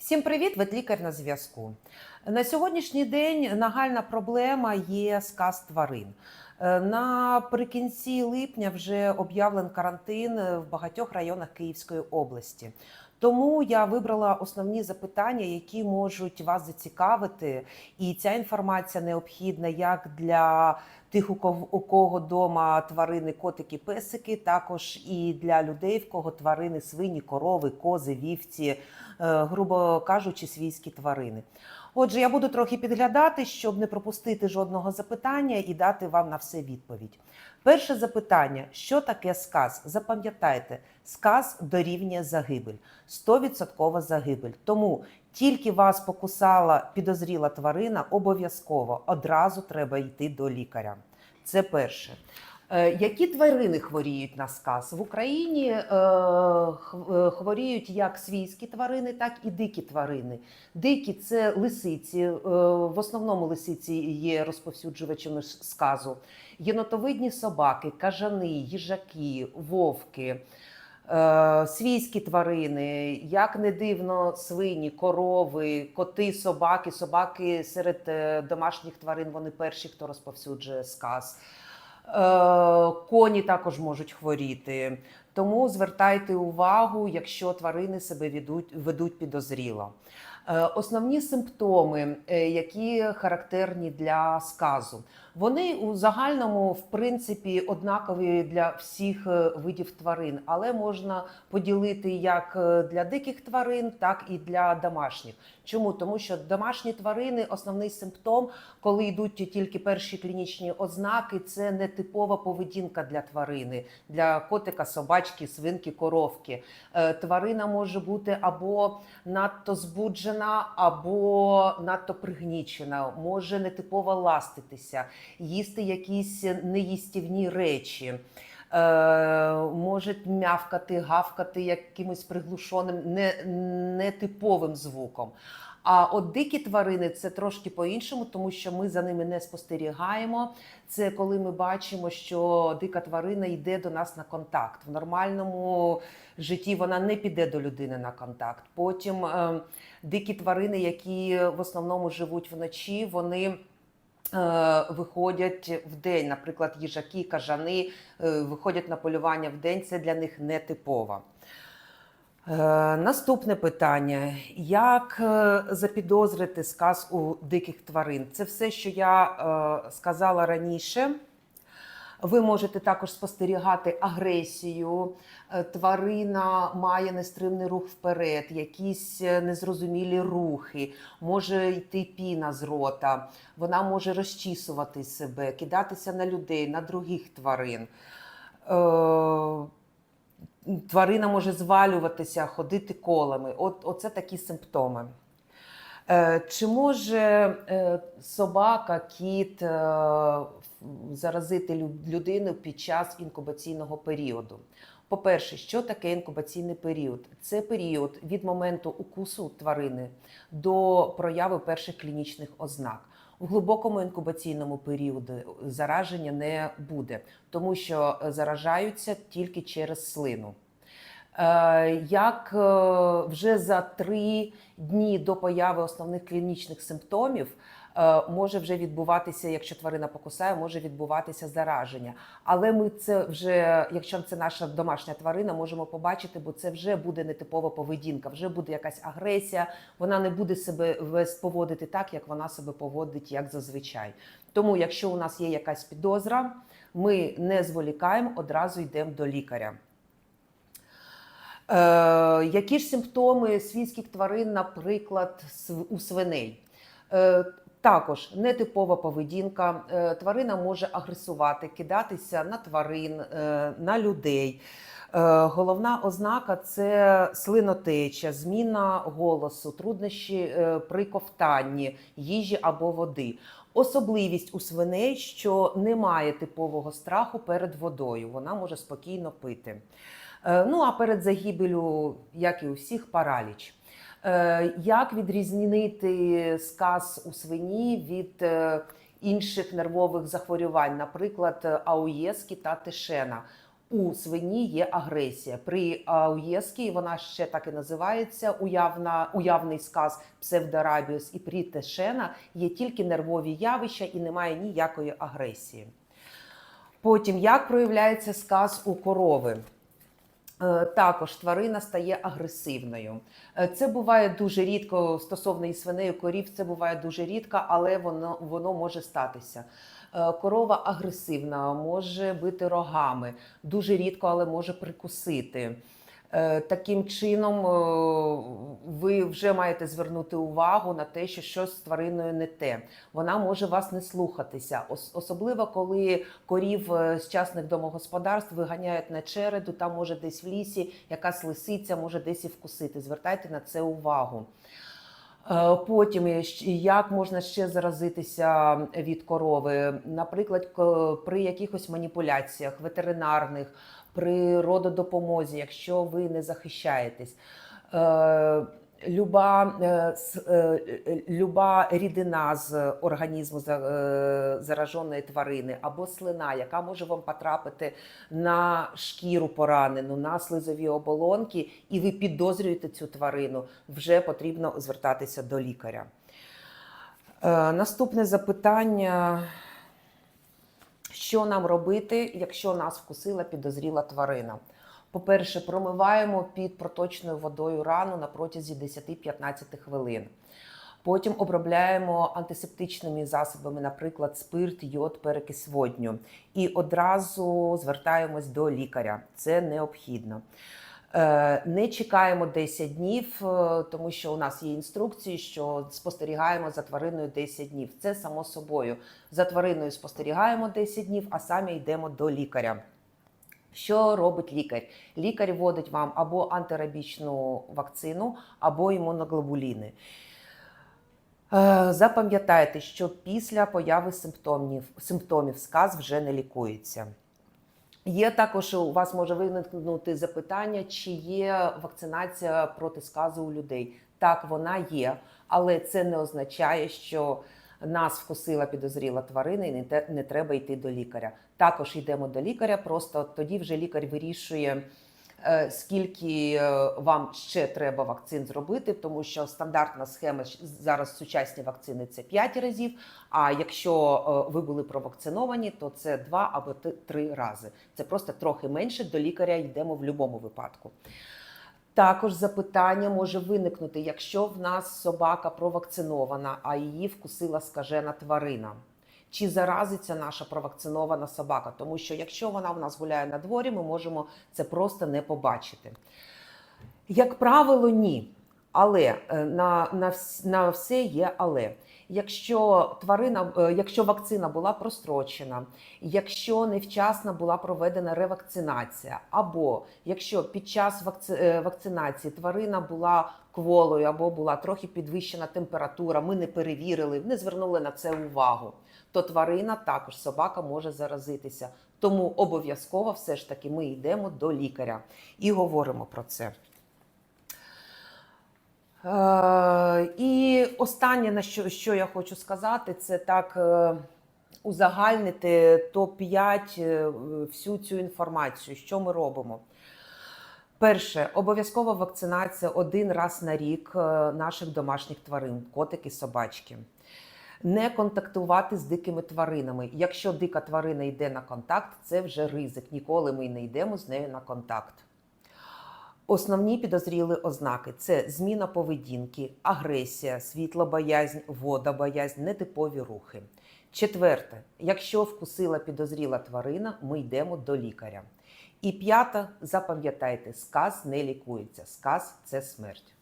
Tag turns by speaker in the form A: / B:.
A: Всім привіт, ветлікар на зв'язку. На сьогоднішній день нагальна проблема є сказ тварин. Е, Наприкінці липня вже об'явлен карантин в багатьох районах Київської області. Тому я вибрала основні запитання, які можуть вас зацікавити, і ця інформація необхідна як для тих, у кого вдома тварини, котики, песики, також і для людей, в кого тварини, свині, корови, кози, вівці, е, грубо кажучи, свійські тварини. Отже, я буду трохи підглядати, щоб не пропустити жодного запитання і дати вам на все відповідь. Перше запитання: що таке сказ? Запам'ятайте, сказ дорівнює загибель, 100% загибель. Тому тільки вас покусала підозріла тварина, обов'язково одразу треба йти до лікаря. Це перше. Е, Які тварини хворіють на сказ? В Україні е, е, хворіють як свійські тварини, так і дикі тварини. Дикі це лисиці. В основному лисиці є розповсюджувачами сказу. Єнотовидні собаки, кажани, їжаки, вовки. Свійські тварини, як не дивно, свині, корови, коти, собаки. Собаки серед домашніх тварин вони перші, хто розповсюджує сказ. Е, Коні також можуть хворіти. Тому звертайте увагу, якщо тварини себе ведуть, ведуть підозріло. Е, Основні симптоми, е, які характерні для сказу, вони у загальному в принципі однакові для всіх е, видів тварин, але можна поділити як для диких тварин, так і для домашніх. Чому? Тому що домашні тварини основний симптом, коли йдуть тільки перші клінічні ознаки, це нетипова поведінка для тварини, для котика, собачки, свинки, коровки. Тварина може бути або надто збуджена, або надто пригнічена, може нетипово ластитися, їсти якісь неїстівні речі. Е, може м'явкати, гавкати якимось приглушеним, не, нетиповим звуком. А от дикі тварини це трошки по-іншому, тому що ми за ними не спостерігаємо. Це коли ми бачимо, що дика тварина йде до нас на контакт. В нормальному житті вона не піде до людини на контакт. Потім е, дикі тварини, які в основному живуть вночі, вони. е, Виходять в день, наприклад, їжаки, кажани е, виходять на полювання в день. Це для них нетипово. Е, Наступне питання: як е, запідозрити сказ у диких тварин? Це все, що я е, сказала раніше. Ви можете також спостерігати агресію. Тварина має нестримний рух вперед, якісь незрозумілі рухи, може йти піна з рота, вона може розчісувати себе, кидатися на людей, на других тварин. Тварина може звалюватися, ходити колами. От, оце такі симптоми. Е, Чи може е, собака, кіт е, заразити людину під час інкубаційного періоду? По-перше, що таке інкубаційний період? Це період від моменту укусу тварини до прояви перших клінічних ознак. У глибокому інкубаційному періоді зараження не буде, тому що заражаються тільки через слину. Е, Як е, вже за три дні до появи основних клінічних симптомів е, може вже відбуватися, якщо тварина покусає, може відбуватися зараження. Але ми це вже, якщо це наша домашня тварина, можемо побачити, бо це вже буде нетипова поведінка, вже буде якась агресія. Вона не буде себе поводити так, як вона себе поводить, як зазвичай. Тому, якщо у нас є якась підозра, ми не зволікаємо, одразу йдемо до лікаря. Е, які ж симптоми свійських тварин, наприклад, у свиней? Е, також нетипова поведінка. Е, тварина може агресувати, кидатися на тварин, на людей. Головна ознака це слинотеча, зміна голосу, труднощі при ковтанні їжі або води. Особливість у свиней, що немає типового страху перед водою. Вона може спокійно пити. Е, Ну а перед загибелю, як і у всіх, параліч. Е, Як відрізнити сказ у свині від е, інших нервових захворювань, наприклад, ауєски та тишена? у свині є агресія. При ауєскі вона ще так і називається уявна, уявний сказ псевдорабіус, і при тешена є тільки нервові явища і немає ніякої агресії. Потім, як проявляється сказ у корови? Е, Також тварина стає агресивною. Е, Це буває дуже рідко стосовно і свиней, і корів. Це буває дуже рідко, але воно, воно може статися. Е, Корова агресивна, може бити рогами, дуже рідко, але може прикусити. Е, Таким чином, е, ви вже маєте звернути увагу на те, що щось з твариною не те. Вона може вас не слухатися, особливо коли корів е, з частних домогосподарств виганяють на череду, там може десь в лісі якась лисиця може десь і вкусити. Звертайте на це увагу. Потім як можна ще заразитися від корови, наприклад, при якихось маніпуляціях ветеринарних, при рододопомозі, якщо ви не захищаєтесь. Е, Люба, е, е, люба рідина з організму зараженої тварини або слина, яка може вам потрапити на шкіру поранену, на слизові оболонки, і ви підозрюєте цю тварину, вже потрібно звертатися до лікаря. Наступне запитання: що нам робити, якщо нас вкусила підозріла тварина? По-перше, промиваємо під проточною водою рану на протязі 10-15 хвилин. Потім обробляємо антисептичними засобами, наприклад, спирт, йод, перекись водню. І одразу звертаємось до лікаря. Це необхідно. Е, Не чекаємо 10 днів, е, тому що у нас є інструкції, що спостерігаємо за твариною 10 днів. Це само собою. За твариною спостерігаємо 10 днів, а самі йдемо до лікаря. Що робить лікар? Лікар вводить вам або антирабічну вакцину, або імуноглобуліни. Е, Запам'ятайте, що після появи симптомів, симптомів сказ вже не лікується. Є також у вас може виникнути запитання, чи є вакцинація проти сказу у людей. Так, вона є, але це не означає, що нас вкусила підозріла тварина і не, треба йти до лікаря. Також йдемо до лікаря, просто тоді вже лікар вирішує, скільки е, вам ще треба вакцин зробити, тому що стандартна схема зараз сучасні вакцини це 5 разів. А якщо е, ви були провакциновані, то це 2 або 3 рази. Це просто трохи менше. До лікаря йдемо в будь-якому випадку. Також запитання може виникнути, якщо в нас собака провакцинована, а її вкусила скажена тварина. Чи заразиться наша провакцинована собака? Тому що якщо вона в нас гуляє на дворі, ми можемо це просто не побачити. Як правило, ні. Але е, на, на, на все є але. Якщо тварина, е, якщо вакцина була прострочена, якщо невчасно була проведена ревакцинація, або якщо під час вакци- е, вакцинації тварина була кволою або була трохи підвищена температура, ми не перевірили, не звернули на це увагу, то тварина також собака може заразитися. Тому обов'язково все ж таки ми йдемо до лікаря і говоримо про це. Е, і останнє, на що, що я хочу сказати, це так е, узагальнити топ-5 е, всю цю інформацію, що ми робимо. Перше, обов'язкова вакцинація один раз на рік е, наших домашніх тварин, котики, собачки. Не контактувати з дикими тваринами. Якщо дика тварина йде на контакт, це вже ризик. Ніколи ми не йдемо з нею на контакт. Основні підозріли ознаки це зміна поведінки, агресія, світлобоязнь, водобоязнь, нетипові рухи. Четверте, якщо вкусила підозріла тварина, ми йдемо до лікаря. І п'ята, запам'ятайте, сказ не лікується. Сказ це смерть.